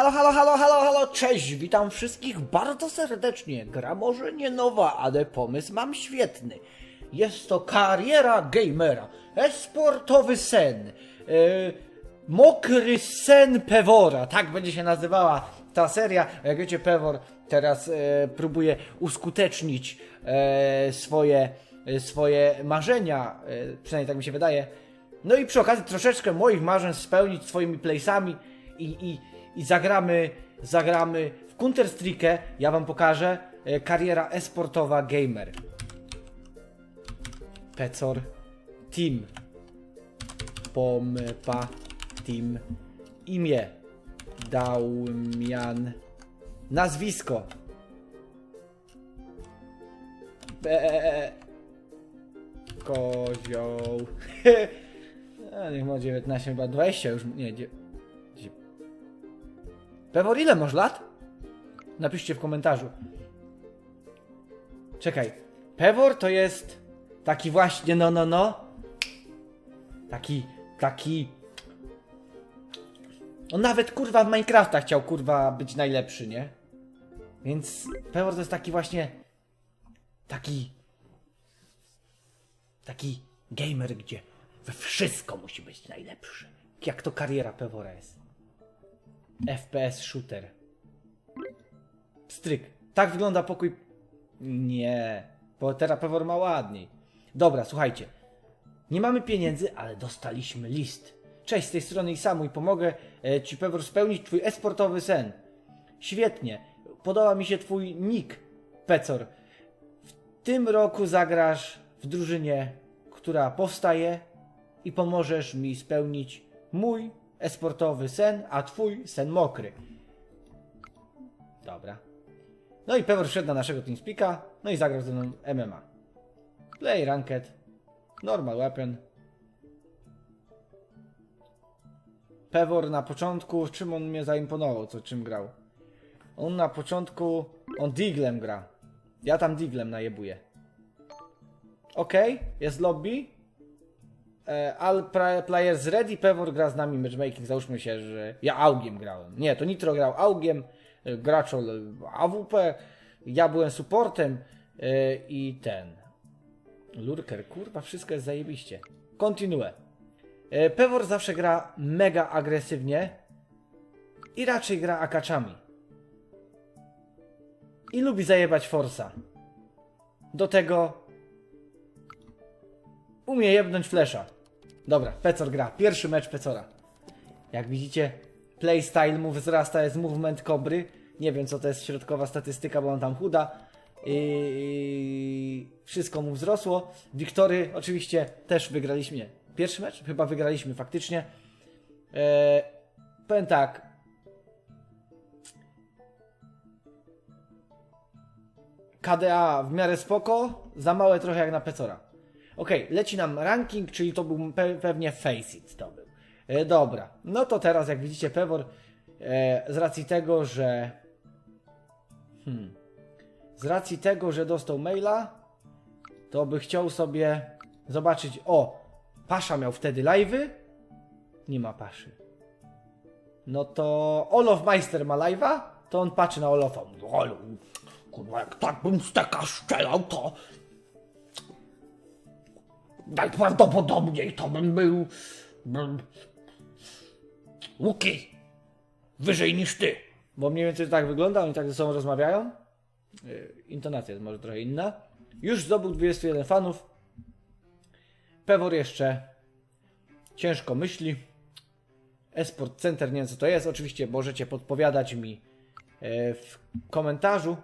Halo, halo, halo, halo, halo, cześć, witam wszystkich bardzo serdecznie. Gra może nie nowa, ale pomysł mam świetny. Jest to kariera gamera, esportowy sen, e, mokry sen Pewora, tak będzie się nazywała ta seria. Jak wiecie, Pewor teraz e, próbuje uskutecznić e, swoje, e, swoje marzenia, e, przynajmniej tak mi się wydaje. No i przy okazji troszeczkę moich marzeń spełnić swoimi playsami i, i, i zagramy, zagramy w Counter Strike. Ja wam pokażę e, kariera esportowa gamer. Pecor Team. Pompa Team. Imię. Daumian. Nazwisko. Be... Kozioł. A, niech ma 19, chyba 20 już. Nie, Pewor, ile masz lat? Napiszcie w komentarzu. Czekaj. Pewor to jest taki właśnie, no, no, no. Taki, taki. On nawet kurwa w Minecrafta chciał kurwa być najlepszy, nie? Więc Pewor to jest taki właśnie. Taki. Taki gamer, gdzie we wszystko musi być najlepszy. Jak to kariera Pewora jest. FPS shooter. Stryk. Tak wygląda pokój. Nie. Bo teraz Pewor ma ładniej. Dobra, słuchajcie. Nie mamy pieniędzy, ale dostaliśmy list. Cześć, z tej strony Isamu i pomogę e, Ci Pewor spełnić Twój esportowy sen. Świetnie. Podoba mi się Twój nick, Pecor. W tym roku zagrasz w drużynie, która powstaje i pomożesz mi spełnić mój esportowy sen, a Twój sen mokry. Dobra. No i Pewor wszedł na naszego TeamSpeaka, no i zagrał ze mną MMA. Play Ranked, Normal Weapon. Pewor na początku, czym on mnie zaimponował, co czym grał? On na początku, on Diglem gra. Ja tam Diglem najebuję. Okej, jest lobby. E, all players ready, Pewor gra z nami matchmaking, załóżmy się, że ja Augiem grałem. Nie, to Nitro grał Augiem, e, Graczol AWP, ja byłem supportem e, i ten. Lurker, kurwa, wszystko jest zajebiście. Kontynuuję. Pewor zawsze gra mega agresywnie i raczej gra akaczami. I lubi zajebać Forsa. Do tego umie jebnąć flesza. Dobra, Pecor gra. Pierwszy mecz Pecora. Jak widzicie, playstyle mu wzrasta, jest movement kobry. Nie wiem, co to jest środkowa statystyka, bo on tam chuda. I wszystko mu wzrosło. Wiktory oczywiście też wygraliśmy. Pierwszy mecz? Chyba wygraliśmy faktycznie. Eee, powiem tak. KDA w miarę spoko, za małe trochę jak na Pecora. Okej, leci nam ranking, czyli to był pe pewnie Faceit to był. E, dobra, no to teraz jak widzicie Pewor e, z racji tego, że hmm, z racji tego, że dostał maila, to by chciał sobie zobaczyć, o, Pasza miał wtedy live'y, nie ma Paszy. No to Olof Meister ma live'a, to on patrzy na Olofa. Ale, kurwa, jak tak bym steka strzelał, to najprawdopodobniej to bym był... Bym... Łuki! Wyżej niż ty. Bo mniej więcej tak wygląda, oni tak ze sobą rozmawiają. Yy, Intonacja jest może trochę inna. Już zdobył 21 fanów. Pewor jeszcze ciężko myśli. Esport Center, nie wiem co to jest. Oczywiście możecie podpowiadać mi e, w komentarzu.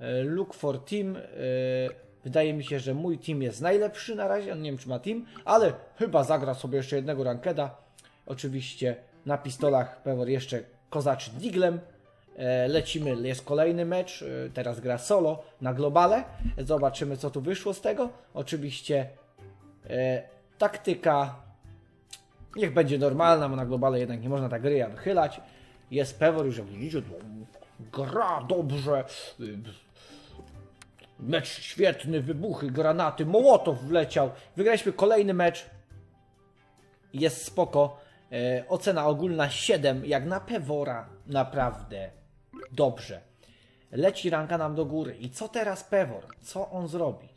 E, Look for team. Wydaje mi się, że mój team jest najlepszy na razie. Nie wiem, czy ma team, ale chyba zagra sobie jeszcze jednego rankeda. Oczywiście na pistolach Pewor jeszcze kozaczy diglem. E, Lecimy, jest kolejny mecz. e, Teraz gra solo na globale. Zobaczymy, co tu wyszło z tego. Oczywiście e, taktyka Niech będzie normalna, bo na globale jednak nie można tak gry wychylać. Jest Pewor jak widzicie, gra dobrze. Mecz świetny, wybuchy, granaty, Mołotow wleciał. Wygraliśmy kolejny mecz. Jest spoko. E, ocena ogólna 7, jak na Pewora naprawdę dobrze. Leci ranka nam do góry. I co teraz Pewor? Co on zrobi?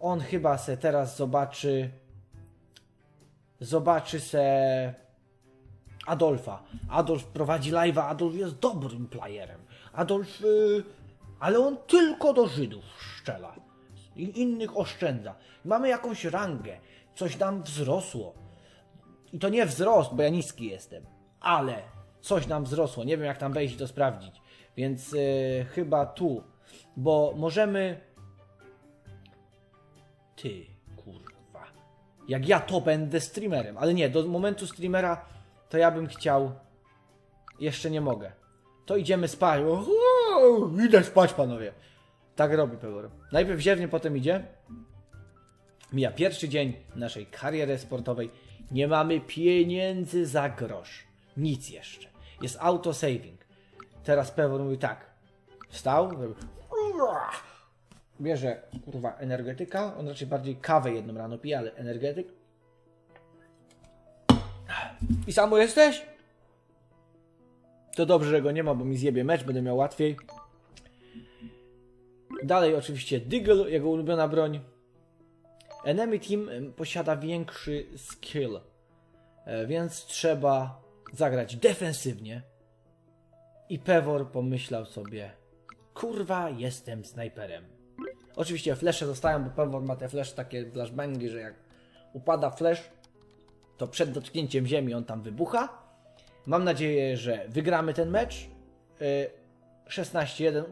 On chyba se teraz zobaczy. Zobaczy se. Adolfa. Adolf prowadzi live'a, Adolf jest dobrym playerem. Adolf. Y, ale on tylko do Żydów szczela. Innych oszczędza. Mamy jakąś rangę. Coś nam wzrosło. I to nie wzrost, bo ja niski jestem. Ale coś nam wzrosło. Nie wiem, jak tam wejść i to sprawdzić. Więc y, chyba tu. Bo możemy. Ty, kurwa. Jak ja to będę streamerem. Ale nie, do momentu streamera to ja bym chciał. Jeszcze nie mogę. To idziemy spać. Uhu, idę spać, panowie. Tak robi Pewor. Najpierw ziewnie, potem idzie. Mija pierwszy dzień naszej kariery sportowej. Nie mamy pieniędzy za grosz. Nic jeszcze. Jest autosaving. Teraz Pewor mówi tak. Wstał. Bierze kurwa energetyka. On raczej bardziej kawę jedną rano pije, ale energetyk. I samo jesteś? To dobrze, że go nie ma, bo mi zjebie mecz, będę miał łatwiej. Dalej oczywiście Diggle, jego ulubiona broń. Enemy Team posiada większy skill, e, więc trzeba zagrać defensywnie. I Pewor pomyślał sobie, kurwa, jestem snajperem. Oczywiście flesze zostają, bo Pewor ma te flesze takie flashbangi, że jak upada flash, to przed dotknięciem ziemi on tam wybucha. Mam nadzieję, że wygramy ten mecz. Y, 16-1.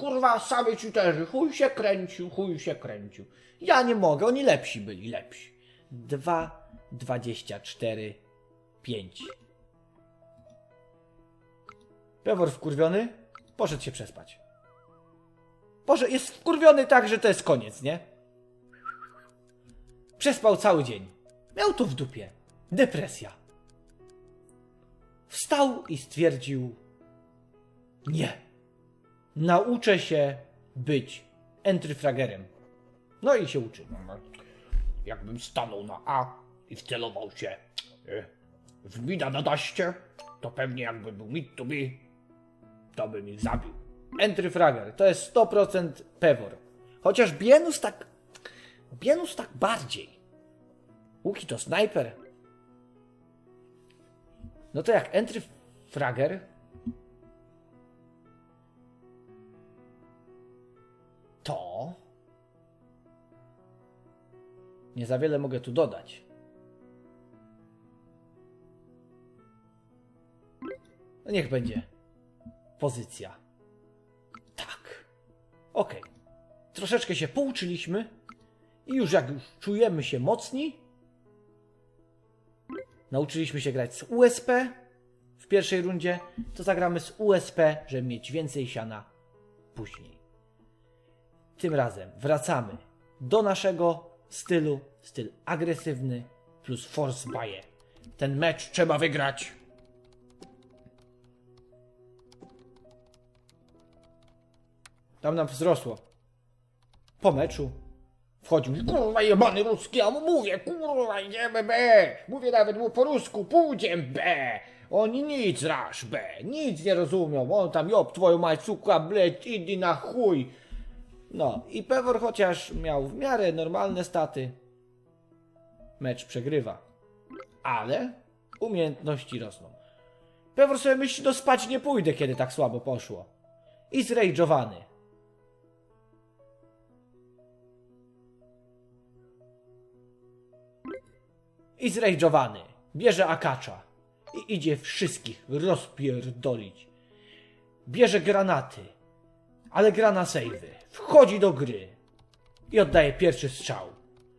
Kurwa, sami cheaterzy, chuj się kręcił, chuj się kręcił. Ja nie mogę, oni lepsi byli, lepsi. 2, 24, 5. Pewor wkurwiony, poszedł się przespać. Boże, jest wkurwiony tak, że to jest koniec, nie? Przespał cały dzień. Miał to w dupie. Depresja. Wstał i stwierdził: Nie. Nauczę się być entryfragerem. No i się uczy. Jakbym stanął na A i wcelował się e, w mida na daście, to pewnie jakby był mid to be, to by mi zabił. Entryfrager to jest 100% pewor. Chociaż Bienus tak. Bienus tak bardziej. Łuki to snajper. No to jak entryfrager. Nie za wiele mogę tu dodać. No niech będzie. Pozycja. Tak. Okej. Troszeczkę się pouczyliśmy. I już jak już czujemy się mocni, nauczyliśmy się grać z USP w pierwszej rundzie, to zagramy z USP, żeby mieć więcej siana później. Tym razem wracamy do naszego stylu, styl agresywny plus force buy. Ten mecz trzeba wygrać. Tam nam wzrosło. Po meczu wchodził. Kurwa jebany ruski, mu mówię, kurwa idziemy B. Mówię nawet mu po rusku, pójdziemy B. Oni nic rasz B, nic nie rozumią. On tam job twoją mać, suka, bleć, idź na chuj. No i Pewor chociaż miał w miarę normalne staty, mecz przegrywa. Ale umiejętności rosną. Pewor sobie myśli, no spać nie pójdę, kiedy tak słabo poszło. I zrejdżowany. I zrejdżowany. Bierze akacza. I idzie wszystkich rozpierdolić. Bierze granaty. Ale gra na sejwy. Wchodzi do gry. I oddaje pierwszy strzał.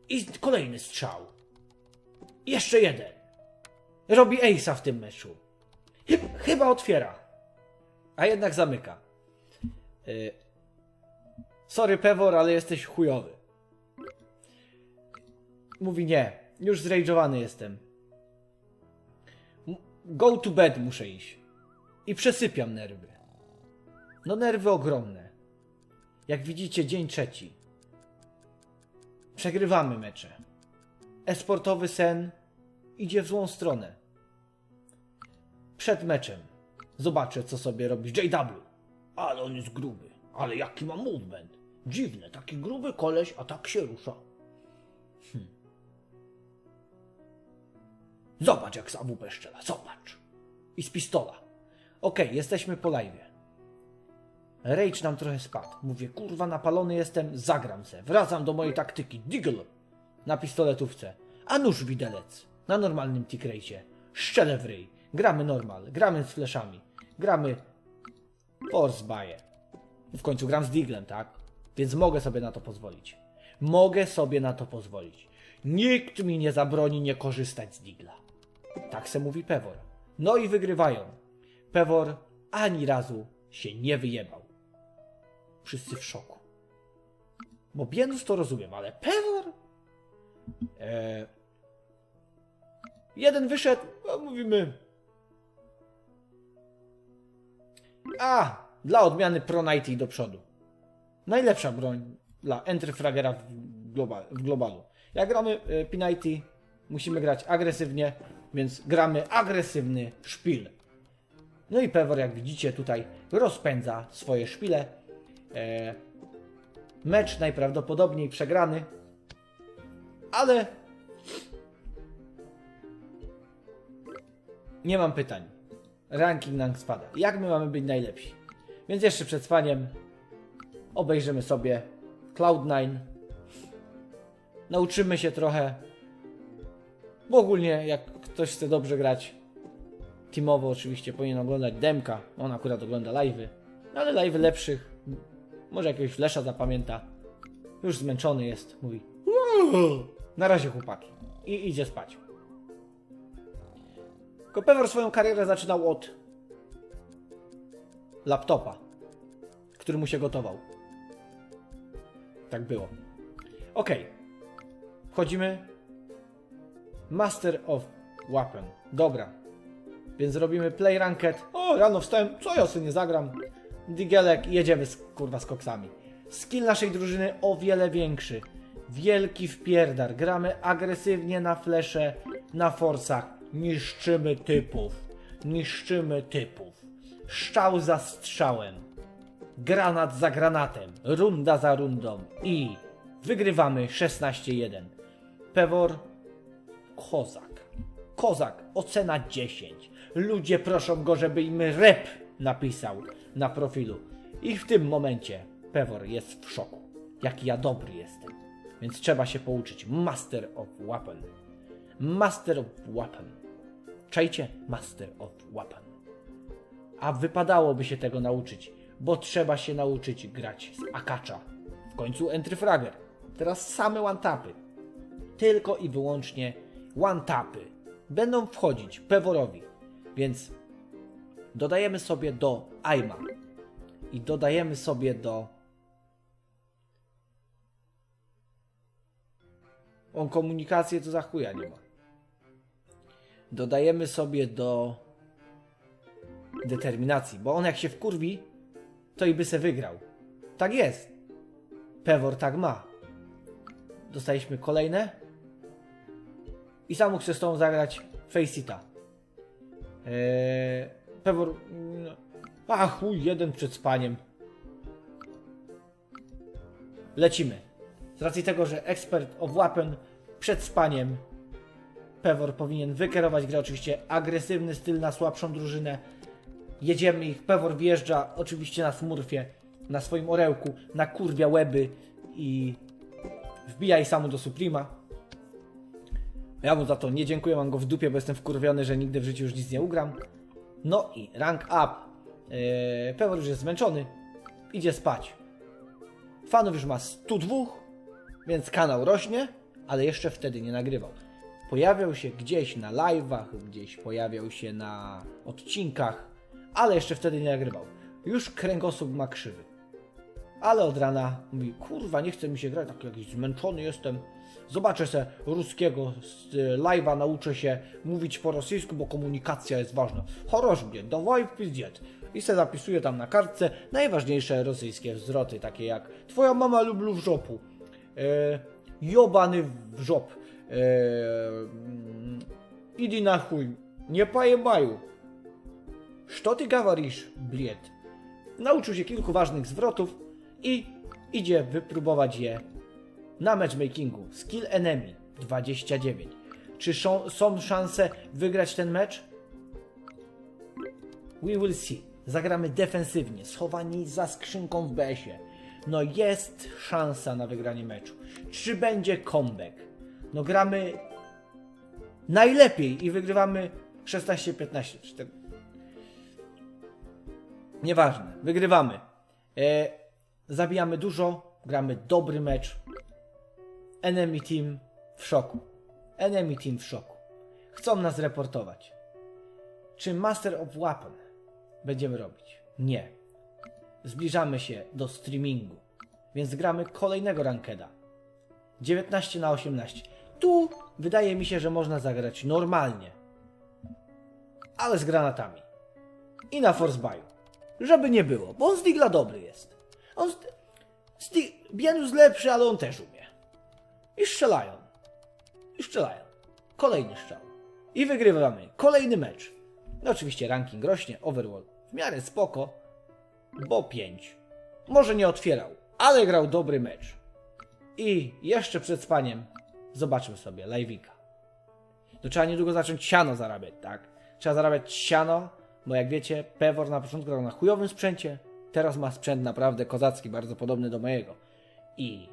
I kolejny strzał. I jeszcze jeden. Robi ace'a w tym meczu. Chyb- chyba otwiera. A jednak zamyka. Y- Sorry Pewor, ale jesteś chujowy. Mówi nie. Już zrejdżowany jestem. Go to bed muszę iść. I przesypiam nerwy. No nerwy ogromne. Jak widzicie, dzień trzeci. Przegrywamy mecze. Esportowy sen idzie w złą stronę. przed meczem zobaczę, co sobie robi JW. Ale on jest gruby. Ale jaki ma movement. Dziwne, taki gruby koleś, a tak się rusza. Zobacz, jak z AWP strzela, zobacz. I z pistola. Okej, jesteśmy po live. Rage nam trochę spadł. Mówię, kurwa, napalony jestem, zagram se. Wracam do mojej taktyki. Deagle na pistoletówce. A nóż widelec na normalnym tikrejcie. Szczelę w ryj. Gramy normal, gramy z fleszami. Gramy force baje. W końcu gram z Diglem, tak? Więc mogę sobie na to pozwolić. Mogę sobie na to pozwolić. Nikt mi nie zabroni nie korzystać z Digla. Tak se mówi Pewor. No i wygrywają. Pewor ani razu się nie wyjebał. Wszyscy w szoku. Bo Bienus to rozumiem, ale Pewor? E... Jeden wyszedł, a mówimy... A, dla odmiany Pro 90 do przodu. Najlepsza broń dla entry fragera w, globa, w globalu. Jak gramy y, P90, musimy grać agresywnie, więc gramy agresywny szpil. No i Pewor, jak widzicie tutaj, rozpędza swoje szpile. E, mecz najprawdopodobniej przegrany, ale nie mam pytań. Ranking nam spada. Jak my mamy być najlepsi? Więc jeszcze przed spaniem obejrzymy sobie Cloud9. Nauczymy się trochę. Bo ogólnie, jak ktoś chce dobrze grać, teamowo oczywiście powinien oglądać demka. On akurat ogląda live'y. No ale live'y lepszych. Może jakiegoś flesza zapamięta. Już zmęczony jest. Mówi. Na razie chłopaki. I idzie spać. Kopewor swoją karierę zaczynał od laptopa, który mu się gotował. Tak było. Ok. Wchodzimy. Master of Weapon. Dobra. Więc robimy play ranked. O, rano wstałem. Co ja sobie nie zagram? Digelek jedziemy z, kurwa z koksami. Skill naszej drużyny o wiele większy. Wielki wpierdar. Gramy agresywnie na flesze, na forsach. Niszczymy typów. Niszczymy typów. Szczał za strzałem granat za granatem, runda za rundą i wygrywamy 16-1. Pewor Kozak. Kozak, ocena 10. Ludzie proszą go, żeby im rep napisał na profilu. I w tym momencie Pewor jest w szoku. Jaki ja dobry jestem. Więc trzeba się pouczyć. Master of Weapon. Master of Weapon. Czajcie? Master of Weapon. A wypadałoby się tego nauczyć, bo trzeba się nauczyć grać z akacza. W końcu entry fragger. Teraz same one-tapy. Tylko i wyłącznie one-tapy. Będą wchodzić Peworowi. Więc dodajemy sobie do Aima. I dodajemy sobie do... On komunikację to za chuja nie ma. Dodajemy sobie do determinacji, bo on jak się wkurwi, to i by se wygrał. Tak jest. Pewor tak ma. Dostaliśmy kolejne. I sam się z tą zagrać Faceita. Eee, Pewor... mm, A chuj, jeden przed spaniem. Lecimy. Z racji tego, że ekspert of weapon przed spaniem Pewor powinien wykierować grę, oczywiście agresywny styl na słabszą drużynę. Jedziemy ich, Pewor wjeżdża oczywiście na smurfie, na swoim orełku, na kurwia łeby i wbija i samu do Suprema. Ja mu za to nie dziękuję, mam go w dupie, bo jestem wkurwiony, że nigdy w życiu już nic nie ugram. No i rank up. Yy, Pewor już jest zmęczony, idzie spać. Fanów już ma 102, więc kanał rośnie, ale jeszcze wtedy nie nagrywał. Pojawiał się gdzieś na live'ach, gdzieś pojawiał się na odcinkach, ale jeszcze wtedy nie nagrywał. Już kręgosłup ma krzywy. Ale od rana mówi, kurwa, nie chce mi się grać, tak jakiś zmęczony jestem. Zobaczę se ruskiego z y, live'a, nauczę się mówić po rosyjsku, bo komunikacja jest ważna. Choroż mnie, dawaj w pizdziec. I se zapisuję tam na kartce najważniejsze rosyjskie zwroty, takie jak Twoja mama lubił w żopu. E, jobany w żop. E, mm, Idi na chuj. Nie pojebaju. Co ty gawarisz, bliet? Nauczył się kilku ważnych zwrotów i idzie wypróbować je na matchmakingu. Skill Enemy 29. Czy są, szanse wygrać ten mecz? We will see. Zagramy defensywnie, schowani za skrzynką w BS-ie. No jest szansa na wygranie meczu. Czy będzie comeback? No gramy najlepiej i wygrywamy 16-15. Czy tak- Nieważne, wygrywamy. E, zabijamy dużo, gramy dobry mecz. Enemy team w szoku. Enemy team w szoku. Chcą nas reportować. Czy Master of Weapon będziemy robić? Nie. Zbliżamy się do streamingu, więc gramy kolejnego rankeda. 19 na 18. Tu wydaje mi się, że można zagrać normalnie, ale z granatami. I na Force Buyu. Żeby nie było, bo on z Digla dobry jest. On Di... Bienius lepszy, ale on też umie. I strzelają. I strzelają. Kolejny strzał. I wygrywamy. Kolejny mecz. No oczywiście ranking rośnie, overall w miarę spoko, bo 5. Może nie otwierał, ale grał dobry mecz. I jeszcze przed spaniem zobaczył sobie live'ika. To trzeba niedługo zacząć siano zarabiać, tak? Trzeba zarabiać siano, bo jak wiecie, Pewor na początku grał na chujowym sprzęcie, teraz ma sprzęt naprawdę kozacki, bardzo podobny do mojego. I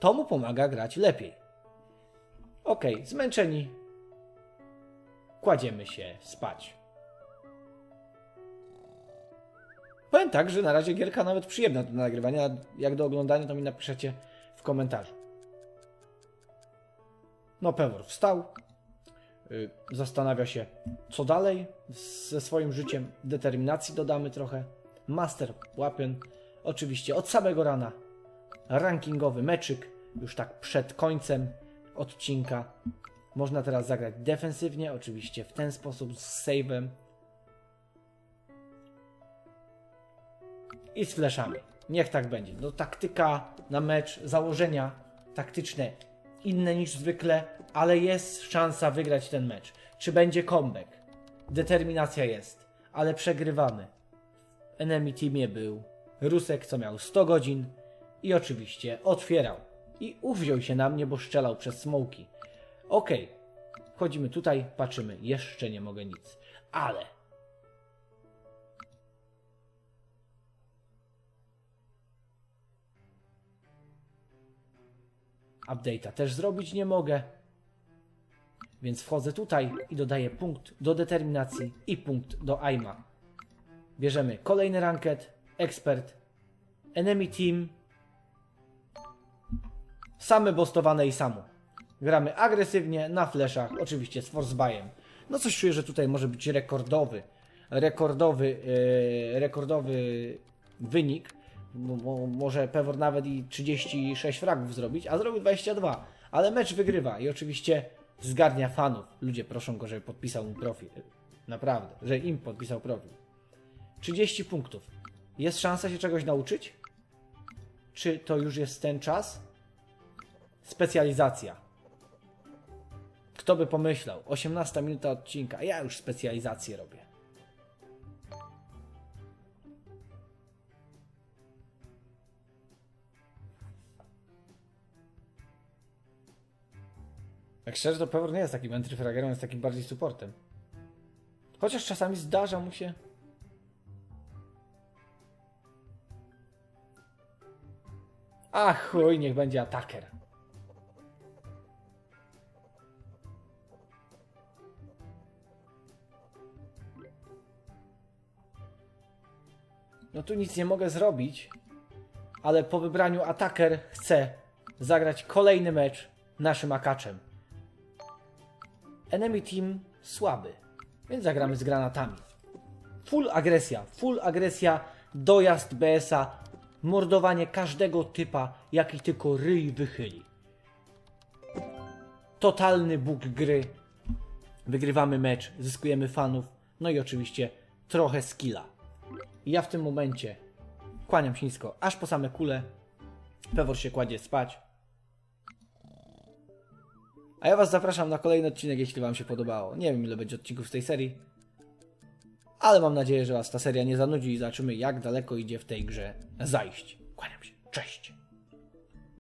to mu pomaga grać lepiej. Okej, zmęczeni. Kładziemy się spać. Powiem tak, że na razie gierka nawet przyjemna do nagrywania. Jak do oglądania, to mi napiszecie w komentarzu. No, Pewor wstał. y, Zastanawia się, co dalej ze swoim życiem. Determinacji dodamy trochę. Master Weapon. Oczywiście od samego rana. Rankingowy meczyk. Już tak przed końcem odcinka. Można teraz zagrać defensywnie, oczywiście w ten sposób z save'em. i z fleszami. Niech tak będzie. No taktyka na mecz, założenia taktyczne inne niż zwykle, ale jest szansa wygrać ten mecz. Czy będzie comeback? Determinacja jest, ale przegrywamy. Enemy teamie był Rusek, co miał 100 godzin i oczywiście otwierał. I uwziął się na mnie, bo strzelał przez smoki. Okej, wchodzimy tutaj, patrzymy, jeszcze nie mogę nic. Ale update'a też zrobić nie mogę. Więc wchodzę tutaj i dodaję punkt do determinacji i punkt do aima. Bierzemy kolejny ranket, ekspert, enemy team, same bostowane i samo. Gramy agresywnie, na fleszach, oczywiście z force buyem. No coś czuję, że tutaj może być rekordowy, rekordowy, yy, rekordowy wynik. Mo- może Pewor nawet i 36 fragów zrobić, a zrobił 22. Ale mecz wygrywa i oczywiście zgarnia fanów. Ludzie proszą go, żeby podpisał mu profil. Naprawdę, że im podpisał profil. 30 punktów. Jest szansa się czegoś nauczyć? Czy to już jest ten czas? Specjalizacja. Kto by pomyślał? 18 minuta odcinka, a ja już specjalizację robię. Jak szczerze, to Pewor nie jest takim entryfragerem, jest takim bardziej supportem. Chociaż czasami zdarza mu się. Ach, chuj, niech będzie ataker. No tu nic nie mogę zrobić, ale po wybraniu ataker chcę zagrać kolejny mecz naszym akaczem. Enemy team słaby, więc zagramy z granatami. Full agresja, full agresja, dojazd BS-a, mordowanie każdego typa, jaki tylko ryj wychyli. Totalny bóg gry. Wygrywamy mecz, zyskujemy fanów, no i oczywiście trochę skilla. I ja w tym momencie kłaniam się nisko, aż po same kule. Pewor się kładzie spać. A ja Was zapraszam na kolejny odcinek, jeśli Wam się podobało. Nie wiem, ile będzie odcinków z tej serii, ale mam nadzieję, że Was ta seria nie zanudzi i zobaczymy, jak daleko idzie w tej grze zajść. Kłaniam się. Cześć.